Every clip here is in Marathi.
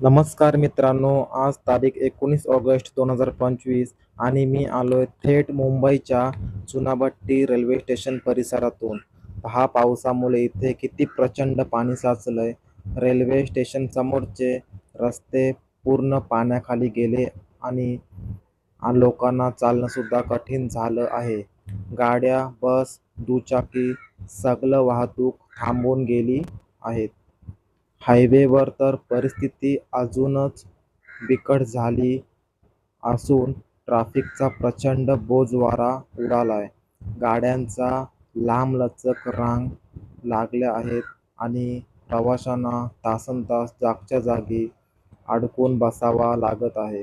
नमस्कार मित्रांनो आज तारीख एकोणीस ऑगस्ट दोन हजार पंचवीस आणि मी आलोय थेट मुंबईच्या चुनाभट्टी रेल्वे स्टेशन परिसरातून. हा पावसामुळे इथे किती प्रचंड पाणी साचलंय. रेल्वे स्टेशन समोरचे रस्ते पूर्ण पाण्याखाली गेले आणि लोकांना चालणं सुद्धा कठीण झालं आहे. गाड्या बस दुचाकी सगळं वाहतूक थांबून गेली आहेत. हायवेवर तर परिस्थिती अजूनच बिकट झाली असून ट्रॅफिकचा प्रचंड बोजवारा उडालाय. गाड्यांचा लांबलचक रांग लागल्या आहेत आणि प्रवाशांना तासनतास जागच्या जागी अडकून बसावा लागत आहे.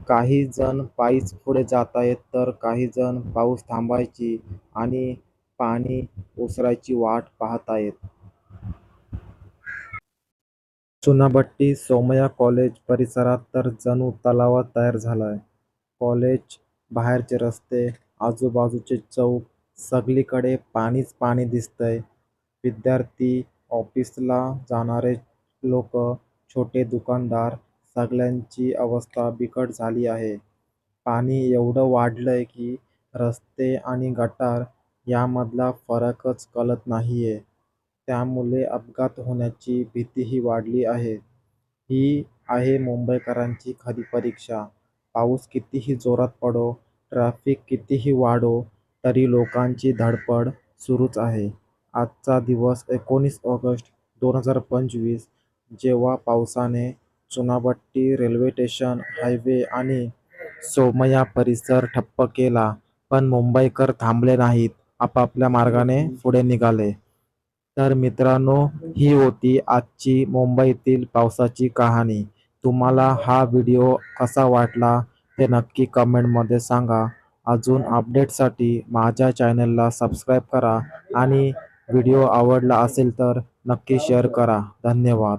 काही जण पायीच पुढे जात आहेत तर काही जण पाऊस थांबायची आणि पाणी ओसरायची वाट पाहत आहेत. चुनाभट्टी सोमय्या कॉलेज परिसरात तर जणू तलावच तयार झालाय. कॉलेज बाहेरचे रस्ते आजूबाजूचे चौक सगळीकडे पाणीच पाणी दिसतंय. विद्यार्थी ऑफिसला जाणारे लोक छोटे दुकानदार सगळ्यांची अवस्था बिकट झाली आहे. पाणी एवढं वाढलंय की रस्ते आणि गटार यामधला फरकच कळत नाहीये. त्यामुळे अपघात होण्याची भीतीही वाढली आहे. ही आहे मुंबईकरांची खरी परीक्षा. पाऊस कितीही जोरात पडो ट्रॅफिक कितीही वाढो तरी लोकांची धडपड सुरूच आहे. आजचा दिवस एकोणीस ऑगस्ट दोन हजार पंचवीस जेव्हा पावसाने चुनाभट्टी रेल्वे स्टेशन हायवे आणि सोमय्या परिसर ठप्प केला पण मुंबईकर थांबले नाहीत आपापल्या मार्गाने पुढे निघाले. तर मित्रांनो ही होती आजची मुंबईतील पावसाची कहाणी. तुम्हाला हा व्हिडिओ कसा वाटला ते नक्की कमेंटमध्ये सांगा. अजून अपडेटसाठी माझ्या चॅनलला सबस्क्राईब करा आणि व्हिडिओ आवडला असेल तर नक्की शेअर करा. धन्यवाद.